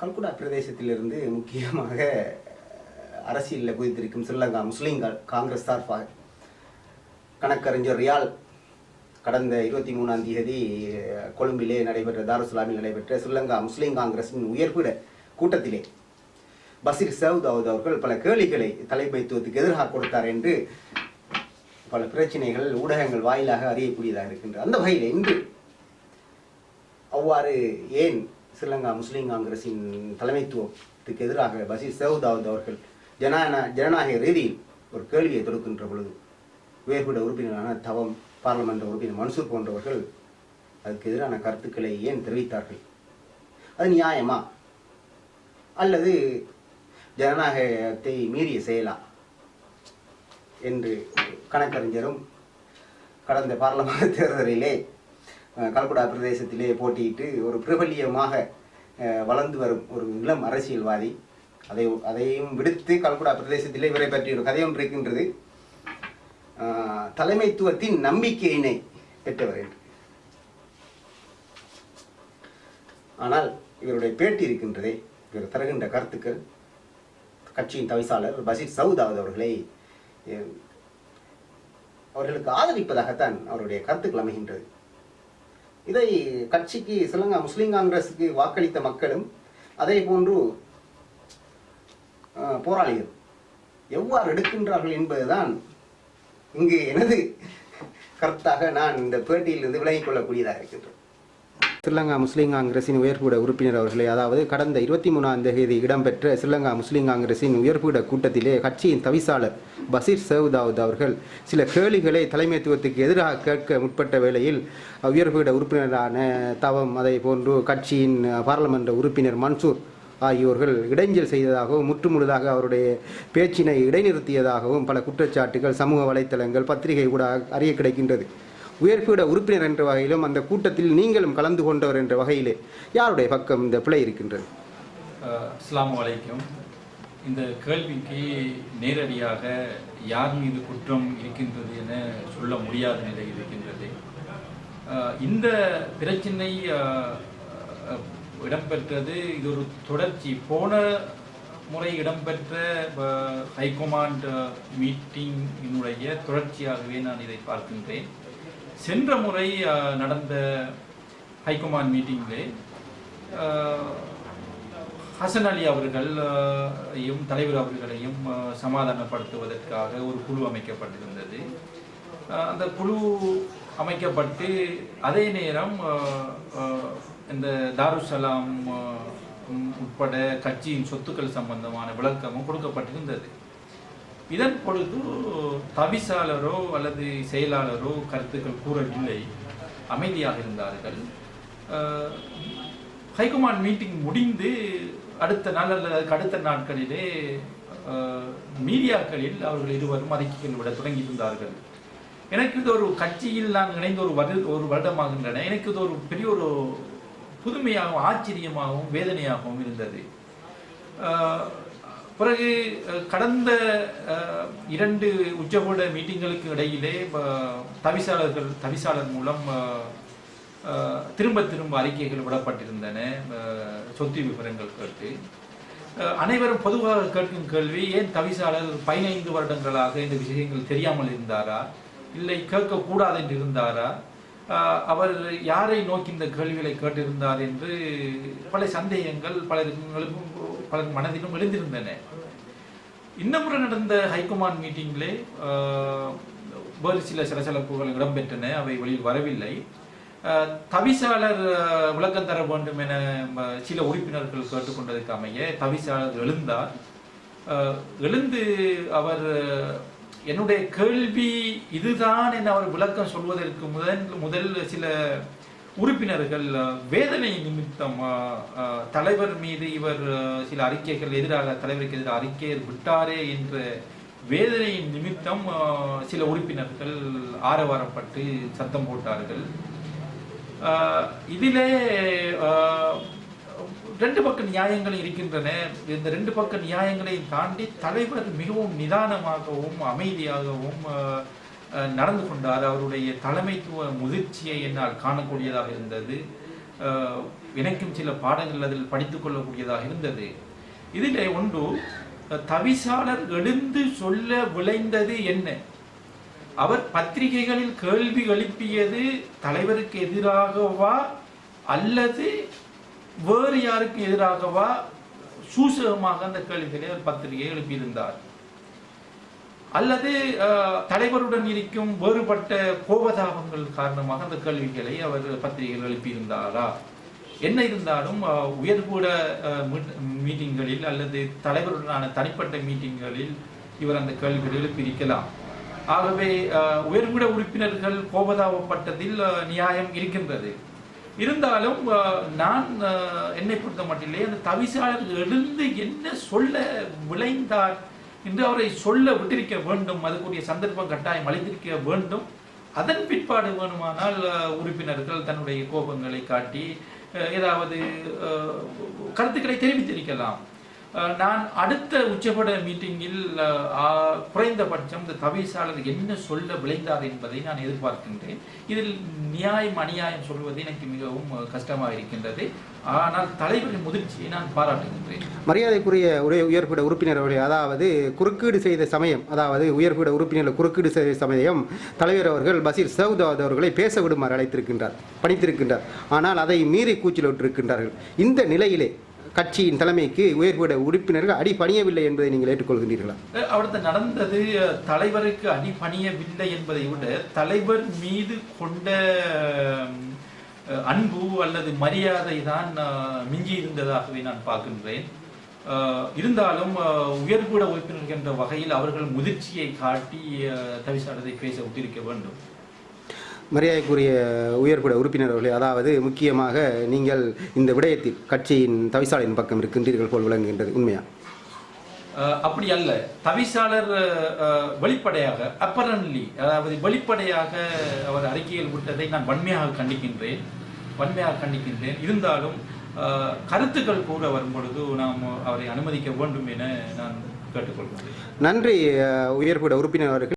கல்குடா பிரதேசத்திலிருந்து முக்கியமாக அரசியலில் குதித்திருக்கும் ஸ்ரீலங்கா முஸ்லீம் காங்கிரஸ் சார்பாக கணக்கறிஞர் ரியால் கடந்த இருபத்தி மூணாம் தேதி கொழும்பிலே நடைபெற்ற தாருசலாமில் நடைபெற்ற ஸ்ரீலங்கா முஸ்லீம் காங்கிரஸின் உயர்பீட கூட்டத்திலே பசீர் சவுதாவுத் அவர்கள் பல கேளிகளை தலைமைத்துவத்துக்கு எதிராக கொடுத்தார் என்று பல பிரச்சனைகள் ஊடகங்கள் வாயிலாக அறியக்கூடியதாக இருக்கின்றது அந்த வகையில் இன்று அவ்வாறு ஏன் ஸ்ரீலங்கா முஸ்லீம் காங்கிரஸின் தலைமைத்துவத்துக்கு எதிராக பசீர் சவுதாவுத் அவர்கள் ஜனநாயக ஜனநாயக ரீதியில் ஒரு கேள்வியை தொடுக்கின்ற பொழுது வேறுபட உறுப்பினரான தவம் பார்லமெண்ட் உறுப்பினர் மன்சூர் போன்றவர்கள் அதுக்கு எதிரான கருத்துக்களை ஏன் தெரிவித்தார்கள்? அது நியாயமா? அல்லது ஜனநாயகத்தை மீறிய செயலா? என்று கணக்கறிஞரும் கடந்த பாராளுமன்ற தேர்தலிலே கல்குடா பிரதேசத்திலே போட்டியிட்டு ஒரு பிரபல்யமாக வளர்ந்து வரும் ஒரு இளம் அரசியல்வாதி. அதை அதையும் விடுத்து கல்குடா பிரதேசத்திலே இவரை பற்றி ஒரு கதையும் இருக்கின்றது. தலைமைத்துவத்தின் நம்பிக்கையினை பெற்றவர் என்று. ஆனால் இவருடைய பேட்டி இருக்கின்றதே இவர் தருகின்ற கருத்துக்கள். கட்சியின் தவிசாளர் பஷீர் சவுதாவது அவர்களை அவர்களுக்கு ஆதரிப்பதாகத்தான் அவருடைய கருத்துக்கள் அமைகின்றது. இதை கட்சிக்கு சிலங்கா முஸ்லீம் காங்கிரஸுக்கு வாக்களித்த மக்களும் அதே போன்று போராளிகள். எவ்வாறு எடுக்கின்றார்கள் என்பதுதான் இங்கு எனது கருத்தாக நான் இந்த பேட்டியிலிருந்து விலகிக் கொள்ளக்கூடியதாக இருக்கின்றேன் ஸ்ரீலங்கா முஸ்லீம் காங்கிரசின் உயர்பீட உறுப்பினர் அவர்களை அதாவது கடந்த இருபத்தி மூணாம் தேதி இடம்பெற்ற ஸ்ரீலங்கா முஸ்லீம் காங்கிரஸின் உயர்பீட கூட்டத்திலே கட்சியின் தவிசாளர் பசீர் சவுதாவுத் அவர்கள் சில கேள்விகளை தலைமைத்துவத்துக்கு எதிராக கேட்க முற்பட்ட வேளையில் உயர்பீட உறுப்பினரான தவம் அதை போன்று கட்சியின் பாராளுமன்ற உறுப்பினர் மன்சூர் ஆகியோர்கள் இடைஞ்சல் செய்ததாகவும் முற்றுமுழுதாக அவருடைய பேச்சினை இடைநிறுத்தியதாகவும் பல குற்றச்சாட்டுகள் சமூக வலைத்தளங்கள் பத்திரிகை கூட அறிய கிடைக்கின்றது. உயர்பீட உறுப்பினர் என்ற வகையிலும் அந்த கூட்டத்தில் நீங்களும் கலந்து கொண்டவர் என்ற வகையிலே யாருடைய பக்கம் இந்த பிழை இருக்கின்றது? அஸ்லாம் வலைக்கும் இந்த கேள்விக்கு நேரடியாக யார் மீது குற்றம் இருக்கின்றது என சொல்ல முடியாத நிலை இருக்கின்றது. இந்த பிரச்சினை இடம்பெற்றது இது ஒரு தொடர்ச்சி. போன முறை இடம்பெற்ற ஹைகமாண்ட் மீட்டிங்கினுடைய தொடர்ச்சியாகவே நான் இதை பார்க்கின்றேன். சென்ற முறை நடந்த ஹைகமாண்ட் மீட்டிங்கிலே ஹசன் அலி அவர்களையும் தலைவர் அவர்களையும் சமாதானப்படுத்துவதற்காக ஒரு குழு அமைக்கப்பட்டிருந்தது. அந்த குழு அமைக்கப்பட்டு அதே நேரம் இந்த தாருசலாம் உட்பட கட்சியின் சொத்துக்கள் சம்பந்தமான விளக்கமும் கொடுக்கப்பட்டிருந்தது. இதன் பொழுது தவிசாளரோ அல்லது செயலாளரோ கருத்துக்கள் கூறவில்லை. அமைதியாக இருந்தார்கள். ஹைகமாண்ட் மீட்டிங் முடிந்து அடுத்த நாள் அல்லது அதுக்கு அடுத்த நாட்களிலே மீடியாக்களில் அவர்கள் இருவரும் அறிக்கைகள் விட தொடங்கியிருந்தார்கள். எனக்கு இது ஒரு கட்சியில் நான் இணைந்த ஒரு வரு ஒரு வருடமாகின்றன. எனக்கு இது ஒரு பெரிய ஒரு புதுமையாகவும் ஆச்சரியமாகவும் வேதனையாகவும் இருந்தது. பிறகு கடந்த இரண்டு உச்சகூட மீட்டிங்களுக்கு இடையிலே தவிசாளர்கள் தவிசாளர் மூலம் திரும்ப திரும்ப அறிக்கைகள் விடப்பட்டிருந்தன சொத்து விவரங்கள் கேட்டு. அனைவரும் பொதுவாக கேட்கும் கேள்வி ஏன் தவிசாளர் பதினைந்து வருடங்களாக இந்த விஷயங்கள் தெரியாமல் இருந்தாரா? இல்லை கேட்கக்கூடாது என்று இருந்தாரா? அவர் யாரை நோக்கி இந்த கேள்விகளை கேட்டிருந்தார் என்று பல சந்தேகங்கள் பலருக்கும் பலர் மனதிலும் எழுந்திருந்தன. இன்னமுறை முறை நடந்த ஹைகமாண்ட் மீட்டிங்கிலே வேறு சில சலசலப்புகள் இடம்பெற்றன அவை வெளியில் வரவில்லை. தவிசாளர் விளக்கம் தர வேண்டும் என ம, சில உறுப்பினர்கள் கேட்டுக்கொண்டதுக்கு அமைய தவிசாளர் எழுந்தார். எழுந்து அவர் என்னுடைய கேள்வி இதுதான் என அவர் விளக்கம் சொல்வதற்கு முதல் முதல் சில உறுப்பினர்கள் வேதனை நிமித்தம் தலைவர் மீது இவர் சில அறிக்கைகள் எதிராக தலைவருக்கு எதிராக அறிக்கை விட்டாரே என்ற வேதனையின் நிமித்தம் சில உறுப்பினர்கள் ஆரவாரப்பட்டு சத்தம் போட்டார்கள். இதிலே ரெண்டு பக்க நியாயங்கள் இருக்கின்றன. இந்த ரெண்டு பக்க நியாயங்களை தாண்டி தலைவர் மிகவும் நிதானமாகவும் அமைதியாகவும் நடந்து கொண்டார் அவருடைய தலைமைத்துவ முதிர்ச்சியை என்னால் காணக்கூடியதாக இருந்தது. எனக்கும் சில பாடங்கள் அதில் படித்துக் கொள்ளக்கூடியதாக இருந்தது. இதிலே ஒன்று தவிசாளர் எழுந்து சொல்ல விளைந்தது என்ன? அவர் பத்திரிகைகளில் கேள்வி எழுப்பியது தலைவருக்கு எதிராகவா? அல்லது வேறு யாருக்கு எதிராகவா? சூசகமாக அந்த கேள்விகளை அவர் பத்திரிகை எழுப்பியிருந்தார். அல்லது தலைவருடன் இருக்கும் வேறுபட்ட கோபதாபங்கள் காரணமாக அந்த கேள்விகளை அவர் பத்திரிகையில் எழுப்பியிருந்தாரா? என்ன இருந்தாலும் உயர்கூட மீட்டிங்களில் அல்லது தலைவருடனான தனிப்பட்ட மீட்டிங்களில் இவர் அந்த கேள்விகள் எழுப்பியிருக்கலாம். ஆகவே உயர்கூட உறுப்பினர்கள் கோபதாபப்பட்டதில் நியாயம் இருக்கின்றது. இருந்தாலும் நான் என்னை பொறுத்த மட்டிலே அந்த தவிசாளர் எழுந்து என்ன சொல்ல விளைந்தார் என்று அவரை சொல்ல விட்டிருக்க வேண்டும் அதுக்குரிய சந்தர்ப்பம் கட்டாயம் அளித்திருக்க வேண்டும். அதன் பிற்பாடு வேணுமானால் உறுப்பினர்கள் தன்னுடைய கோபங்களை காட்டி ஏதாவது கருத்துக்களை தெரிவித்திருக்கலாம். நான் அடுத்த உச்சபட மீட்டிங்கில் குறைந்தபட்சம் இந்த தவிசாளர் என்ன சொல்ல விளைந்தார் என்பதை நான் எதிர்பார்க்கின்றேன். இதில் நியாயம் அநியாயம் சொல்வது எனக்கு மிகவும் கஷ்டமாக இருக்கின்றது. ஆனால் தலைவரின் முதிர்ச்சியை நான் பாராட்டுகின்றேன். மரியாதைக்குரிய உடைய உறுப்பினர் அவர்கள் அதாவது குறுக்கீடு செய்த சமயம் அதாவது உயர்குட உறுப்பினர்கள் குறுக்கீடு செய்த சமயம் தலைவர் அவர்கள் பசீர் சவுதாத் அவர்களை பேச விடுமாறு அழைத்திருக்கின்றார் பணித்திருக்கின்றார். ஆனால் அதை மீறி கூச்சல் விட்டிருக்கின்றார்கள் இந்த நிலையிலே கட்சியின் தலைமைக்கு உயர்குட உறுப்பினர்கள் அடி பணியவில்லை என்பதை நீங்கள் ஏற்றுக்கொள்கின்றீர்களா? அவரது நடந்தது தலைவருக்கு அடிபணியவில்லை என்பதை விட தலைவர் மீது கொண்ட அன்பு அல்லது மரியாதை தான் மிஞ்சி இருந்ததாகவே நான் பார்க்கின்றேன். இருந்தாலும் உயர்கூட உறுப்பினர்கள் என்ற வகையில் அவர்கள் முதிர்ச்சியை காட்டி அஹ், பேச விட்டிருக்க வேண்டும். மரியாதைக்குரிய உயர்குட உறுப்பினர்களே அதாவது முக்கியமாக நீங்கள் இந்த விடயத்தில் கட்சியின் தவிசாளின் பக்கம் இருக்கின்றீர்கள் போல் விளங்குகின்றது உண்மையா? அப்படி அல்ல. தவிசாளர் வெளிப்படையாக அப்பரன்லி அதாவது வெளிப்படையாக அவர் அறிக்கையில் விட்டதை நான் வன்மையாக கண்டிக்கின்றேன். வன்மையாக கண்டிக்கின்றேன். இருந்தாலும் கருத்துக்கள் கூற வரும் பொழுது நாம் அவரை அனுமதிக்க வேண்டும் என நான் கேட்டுக்கொள்கிறேன். நன்றி உயர்குட உறுப்பினர் அவர்கள்